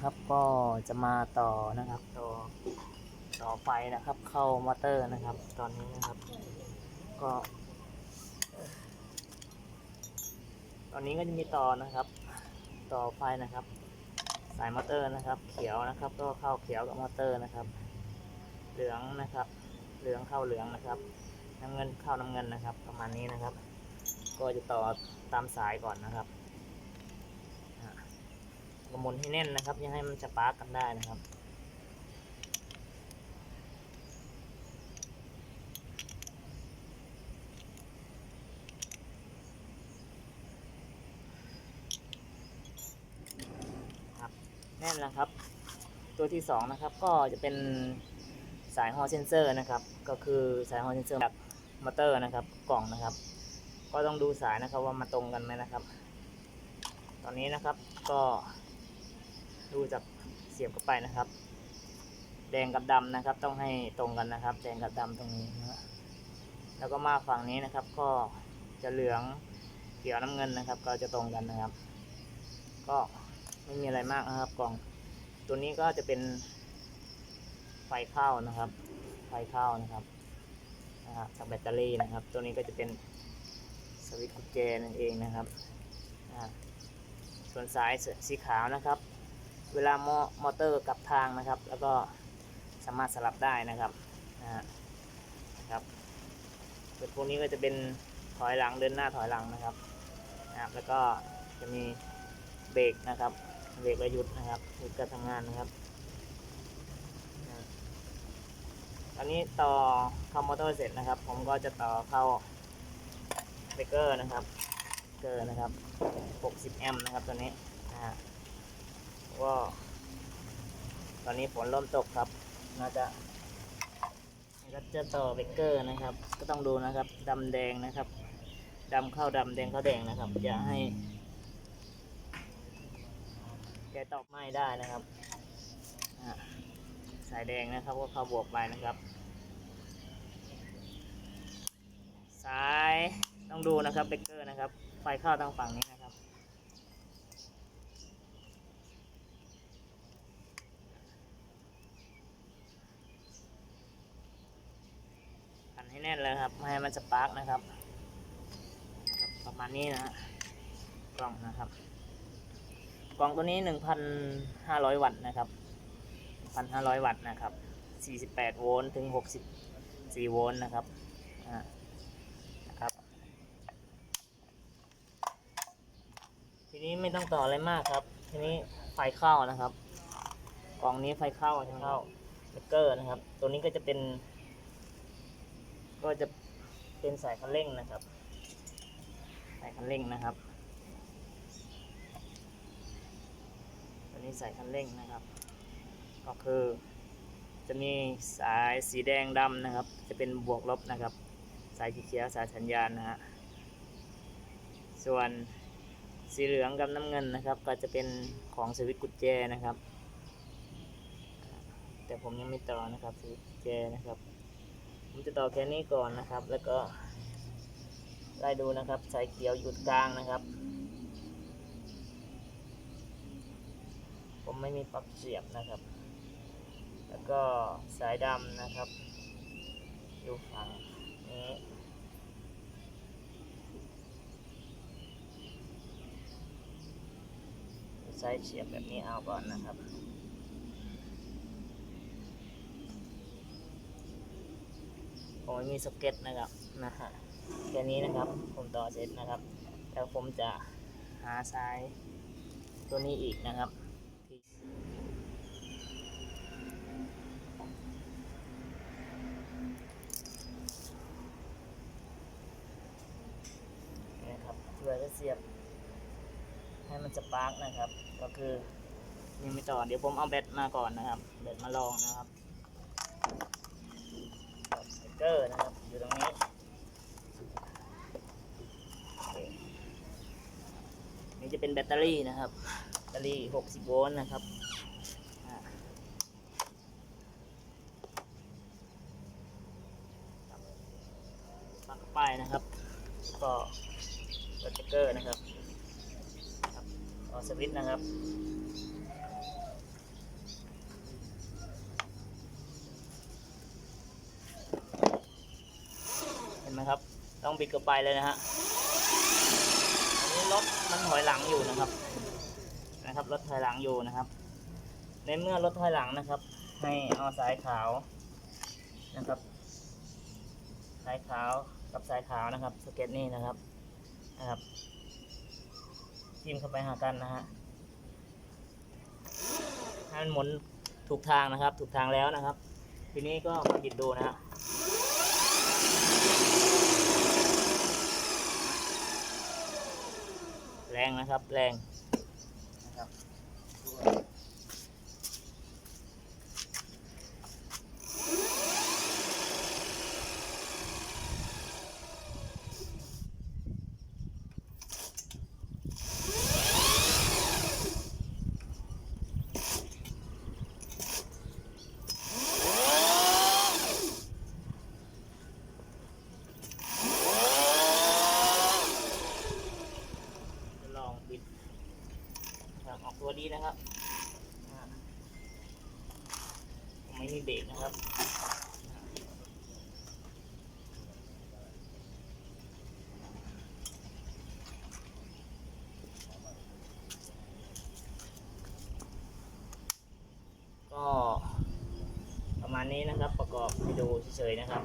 นะครับ ก็จะมาต่อนะครับต่อต่อไฟนะครับ เข้ามอเตอร์นะครับ ตอนนี้นะครับ ก็ ตอนนี้ก็จะมีต่อนะครับ ต่อไฟนะครับ สายมอเตอร์นะครับ เขียวนะครับ ก็เข้าเขียวกับมอเตอร์นะครับ เหลืองนะครับ เหลืองเข้าเหลืองนะครับน้ำเงินเข้าน้ำเงินนะครับ ประมาณนี้นะครับ ก็จะต่อตามสายก่อนนะครับ ก็หมุนให้แน่นนะครับย่าให้มันจะปาร์กกันได้นะครับครับแน่นแล้วครับ ตัวที่สองนะครับ ก็จะเป็นสายฮอเซนเซอร์นะครับ ก็คือสายฮอเซนเซอร์แบบมอเตอร์นะครับ กล่องนะครับ ก็ต้องดูสายนะครับว่ามาตรงกันไหมนะครับ ตอนนี้นะครับก็ ดูจากเสียบเข้าไปนะครับ แดงกับดำนะครับ ต้องให้ตรงกันนะครับ แดงกับดำตรงนี้นะฮะแล้วก็มาฝั่งนี้นะครับ ก็จะเหลืองเขียวน้ำเงินนะครับ ก็จะตรงกันนะครับ ก็ไม่มีอะไรมากนะครับกล่อง ตัวนี้ก็จะเป็นไฟเข้านะครับ ไฟเข้านะครับนะฮะจากแบตเตอรี่นะครับ ตัวนี้ก็จะเป็นสวิตช์กุญแจนั่นเองนะครับส่วนสายสีขาวนะครับ เวลามอมอเตอร์กลับทางนะครับ แล้วก็สามารถสลับได้นะครับนะครับส่วนพวกนี้ก็จะเป็นถอยหลังเดินหน้าถอยหลังนะครับนะครับแล้วก็จะมีเบรกนะครับเบรกระยุดนะครับหยุดการทำงานนะครับตอนนี้ต่อเข้ามอเตอร์เสร็จนะครับ ผมก็จะต่อเข้าเบรกเกอร์นะครับเกอร์นะครับ 60 แอมป์นะครับตัวนี้นะฮะ ก็ ตอนนี้ฝนเริ่มตกครับ น่าจะก็จะต่อเบรกเกอร์นะครับ ก็ต้องดูนะครับดำแดงนะครับดำเข้าดำแดงเข้าแดงนะครับ อย่าให้ แกตอบไม่ได้นะครับสายแดงนะครับก็เข้าบวกไปนะครับ สายต้องดูนะครับเบรกเกอร์นะครับ ไฟเข้าทางฝั่งนี้นะครับ พันให้ แน่นเลยครับไม่ให้มันสปาร์กนะครับนะครับประมาณนี้นะฮะกล่องนะครับ กล่องตัวนี้ 1,500 วัตต์นะครับ 1,500 วัตต์นะครับ 48 โวลต์ถึง 64 โวลต์นะครับนะครับ ทีนี้ไม่ต้องต่ออะไรมากครับ ทีนี้ไฟเข้านะครับ กล่องนี้ไฟเข้าใช่ไหมเข้าเบรกเกอร์นะครับ ตัวนี้ก็จะเป็น ก็จะเป็นสายคันเร่งนะครับ สายคันเร่งนะครับตัวนี้สายคันเร่งนะครับ ก็คือจะมีสายสีแดงดำนะครับ จะเป็นบวกลบนะครับ สายสีเขียวสายสัญญาณนะฮะส่วนสีเหลืองกับน้ำเงินนะครับ ก็จะเป็นของสวิตช์กุญแจนะครับ แต่ผมยังไม่ต่อนะครับสวิตช์กุญแจนะครับ ผมจะต่อแค่นี้ก่อนนะครับ แล้วก็ไล่ดูนะครับสายเขียวหยุดกลางนะครับ ผมไม่มีปลั๊กเสียบนะครับ แล้วก็สายดำนะครับ อยู่ฝั่งนี้สายเสียบแบบนี้เอาก่อนนะครับ ผมไม่มีสเก็ตนะครับนะฮะแค่นี้นะครับผมต่อเสร็จนะครับแล้วผมจะหาสายตัวนี้อีกนะครับที่นะครับเพื่อจะเสียบ ให้มันสปาร์กนะครับ ก็คือยังไม่ต่อเดี๋ยวผมเอาแบตมาก่อนนะครับแบตมาลองนะครับ เกอร์นะครับ อยู่ตรงนี้นี่จะเป็นแบตเตอรี่นะครับแบตเตอรี่ 60 โวลต์นะครับอ่าครับปักเข้าไปนะครับก็สเกอร์นะครับครับก็สวิตช์นะครับ ต้อง บิดก็ไปเลยนะฮะอันนี้รถมันถอยหลังอยู่นะครับ นะครับรถถอยหลังอยู่นะครับ ในเมื่อรถถอยหลังนะครับ ให้เอาสายขาวนะครับ สายขาวกับสายขาวนะครับสเก็ตนี่นะครับนะครับจิ้มเข้าไปหากันนะฮะให้มันหมุนถูกทางนะครับ ถูกทางแล้วนะครับ ทีนี้ก็มาบิดดูนะฮะ แรงนะครับ แรงนะครับจะลองบิดนะ ครับออกตัวดีนะครับไม่มีเบรกนะครับก็ประมาณนี้นะครับประกอบให้ดูเฉยๆนะครับ